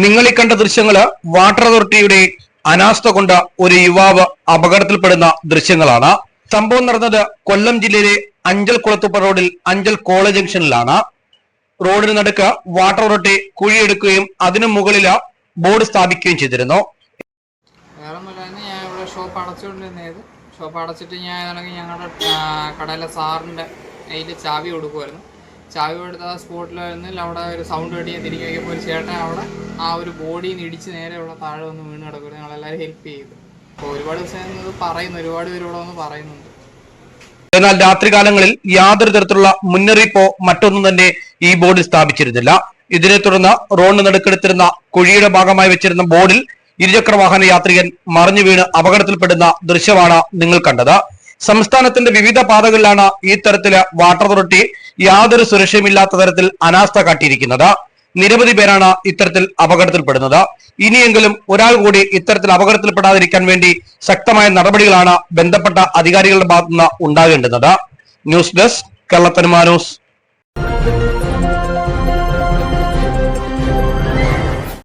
നിങ്ങൾ ഈ കണ്ട ദൃശ്യങ്ങൾ വാട്ടർ അതോറിറ്റിയുടെ അനാസ്ഥ കൊണ്ട ഒരു യുവാവ് അപകടത്തിൽപ്പെടുന്ന ദൃശ്യങ്ങളാണ്. സംഭവം നടന്നത് കൊല്ലം ജില്ലയിലെ അഞ്ചൽ കുളത്തുപ്പ റോഡിൽ അഞ്ചൽ കോളേജ് ജംഗ്ഷനിലാണ്. റോഡിന് നടുക്ക് വാട്ടർ അതോറിറ്റി കുഴിയെടുക്കുകയും അതിനു മുകളിൽ ബോർഡ് സ്ഥാപിക്കുകയും ചെയ്തിരുന്നു. ഷോപ്പ് അടച്ചുകൊണ്ടിരുന്നത്. ഷോപ്പ് അടച്ചിട്ട് ഞാൻ ഞങ്ങളുടെ കടയിലെ സാറിന്റെ കയ്യിൽ ചാവി കൊടുക്കുമായിരുന്നു ചാവി കൊടുത്ത ആ സ്പോട്ടിലായിരുന്നു അവിടെ ഒരു സൗണ്ട് വെട്ടി ഞാൻ തിരികെ നോക്കിയപ്പോൾ ഒരു ചേട്ടൻ അവിടെ ആ ഒരു ബോഡി നിന്ന് ഇടിച്ച് നേരെ ഇവിടെ താഴെ വന്ന് വീണ് കിടക്കുമായിരുന്നു ഞങ്ങളെല്ലാവരും ഹെൽപ്പ് ചെയ്തു. അപ്പോൾ ഒരുപാട് ദിവസം ഇത് പറയുന്നു. ഒരുപാട് പേര് ഇവിടെ വന്ന് പറയുന്നുണ്ട്. എന്നാൽ രാത്രി കാലങ്ങളിൽ യാതൊരു തരത്തിലുള്ള മുന്നറിയിപ്പോ മറ്റൊന്നും തന്നെ ഈ ബോർഡിൽ സ്ഥാപിച്ചിരുന്നില്ല. ഇതിനെ തുടർന്ന് റോഡിന് നടുക്കെടുത്തിരുന്ന കുഴിയുടെ ഭാഗമായി വെച്ചിരുന്ന ബോർഡിൽ ഇരുചക്ര വാഹന യാത്രികൻ മറിഞ്ഞു വീണ് അപകടത്തിൽപ്പെടുന്ന ദൃശ്യമാണ് നിങ്ങൾ കണ്ടത്. സംസ്ഥാനത്തിന്റെ വിവിധ പാതകളിലാണ് ഈ തരത്തിൽ വാട്ടർ അതോറിറ്റി യാതൊരു സുരക്ഷയുമില്ലാത്ത തരത്തിൽ അനാസ്ഥ കാട്ടിയിരിക്കുന്നത്. നിരവധി പേരാണ് ഇത്തരത്തിൽ അപകടത്തിൽപ്പെടുന്നത്. ഇനിയെങ്കിലും ഒരാൾ കൂടി ഇത്തരത്തിൽ അപകടത്തിൽപ്പെടാതിരിക്കാൻ വേണ്ടി ശക്തമായ നടപടികളാണ് ബന്ധപ്പെട്ട അധികാരികളുടെ ഭാഗത്തുനിന്ന് ഉണ്ടാകേണ്ടുന്നത്. News desk Kerala news.